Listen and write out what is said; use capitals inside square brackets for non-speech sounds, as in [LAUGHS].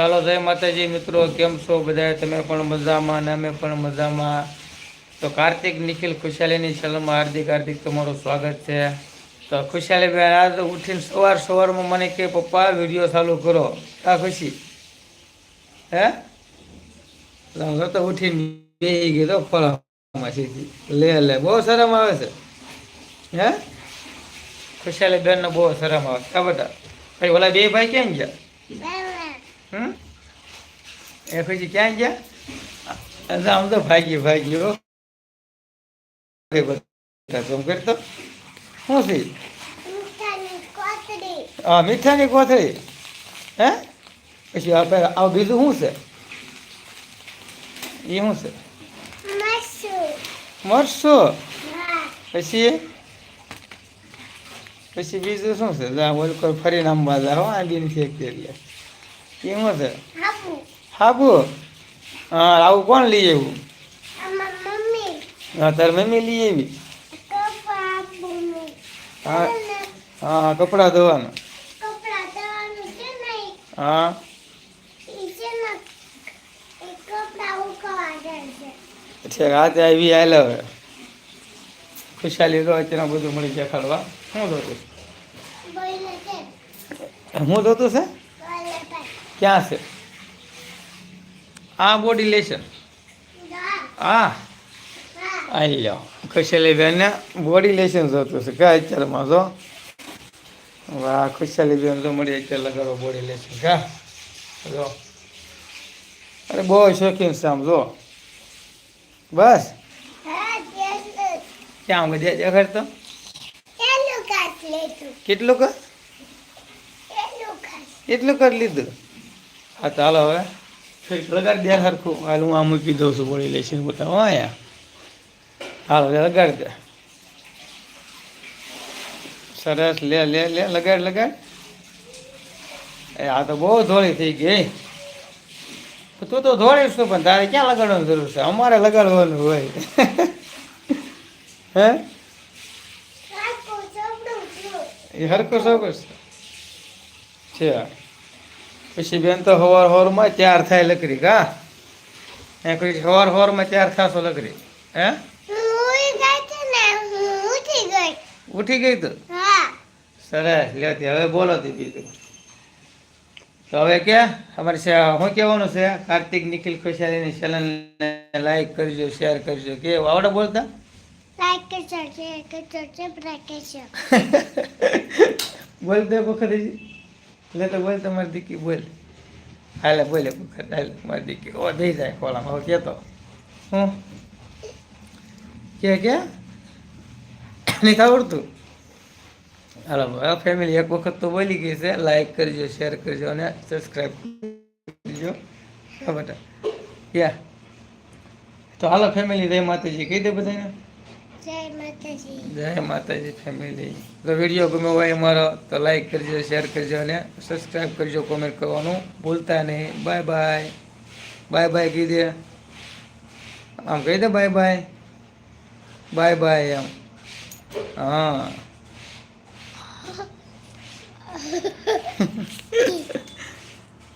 ચાલો જય માતાજી મિત્રો, કેમ છો બધા તમે પણ મજામાં અને અમે પણ મજામાં. તો કાર્તિક નિખિલ ખુશાલીની ચેનલમાં હાર્દિક હાર્દિક તમારું સ્વાગત છે. તો ખુશાલી બેન આજ ઉઠીને સવાર સવારમાં મને કે, પપ્પા, વીડિયો ચાલુ કરો. આ ખુશી? હે? તો ઉઠીને બેસી ગયો તો ફળામાં સીધી લે લે, બહુ શરમ આવે છે. હે? ખુશાલી બેનને બહુ શરમ આવે છે. બધા ભાઈ ઓલા બે ભાઈ કેમ ગયા? એ પછી ક્યાં ગયા? આમ તો ભાગી ભાગ્યો તો કરતો? શું છે હા મીઠાની કોથળી? હે? પછી આ આ બીજું શું છે? એ શું છે? મરસો. પછી? પછી બીજું શું છે? જા બોલ કોઈ ફરી નામ બાજા હો આ બી નથી એકતી એટલે એ શું છે? હાબુ? હા આવું કોણ લઈ આવ્યું? હા તાર મમ્મી લઈ આવી? હા હા કપડાં ધોવાના. હા. હાથે આવી હાલે હવે. ખુશાલી તો અત્યારે બધું મળી ખાડવા. શું ધોતું? હું ધોતું છે. ક્યાં છે? આ બોડી લેશન આ આવી જાઓ ખુશાલી બેનને બોડી લેશન જોતું છે કા અત્યારમાં જો? વાહ ખુશાલી બેન તો મળી અત્યારે લગાડો બોડી લેશન કા? જો. અરે બહુ શોખીન છે આમ જો. બસ. ક્યાં બધે દેખાડ તો? કેટલું કર? એટલું કરી? લીધું? હા ચાલો હવે. લગાડી દે સરખું. હાલ હું આ મૂકી દઉં છું બોડી લઈશ બતાવો. અહીંયા હાલો લગાડી દે. સરસ, લે લે લે, લગાડ લગાડ. એ, આ તો બહુ ધોળી થઈ ગઈ. તું તો ધોળીશ છું પણ તારે ક્યાં લગાડવાની જરૂર છે? અમારે લગાડવાનું હોય. હે? એ હરકો સૌકસ છે. પછી બેન તો હવાર હવારમાં તૈયાર થાય લકડી કા? એ કોઈ હવાર હવારમાં તૈયાર થાશો લકડી હે? ઉઠી ગઈ. તો? સરસ લેતી હવે બોલો તી બીજું તો હવે કે અમારે શું કહેવાનું છે? કાર્તિક નિખિલ ખુશાલીની ચેનલ લાઈક કરજો શેર કરજો. કે આવડે બોલતા? [LAUGHS] બોલ દે વખત હજી? લે તો બોલ તમારી દીકી બોલ. હાલે, બોલે વખત, હાલે, મારી દીકી ઓ, દઈ જાય ખોલામાં હવે કહેતો હું? કે કે? નહીં આવડતું? હાલો ફેમિલી એક વખત તો બોલી ગઈ છે. લાઈક કરજો શેર કરજો અને સબસ્ક્રાઈબ કરજો. હા, બેટા. યા તો હાલો ફેમિલી જય માતાજી. કહી દે બધાને. જય માતાજી. ફેમિલી તો વીડિયો ગમે હોય અમારો તો લાઈક કરજો શેર કરજો અને સબસ્ક્રાઈબ કરજો કોમેન્ટ કરવાનું ભૂલતા નહીં. બાય બાય બાય બાય કહી દે. આમ કહી દે બાય બાય બાય બાય એમ. હા. [LAUGHS]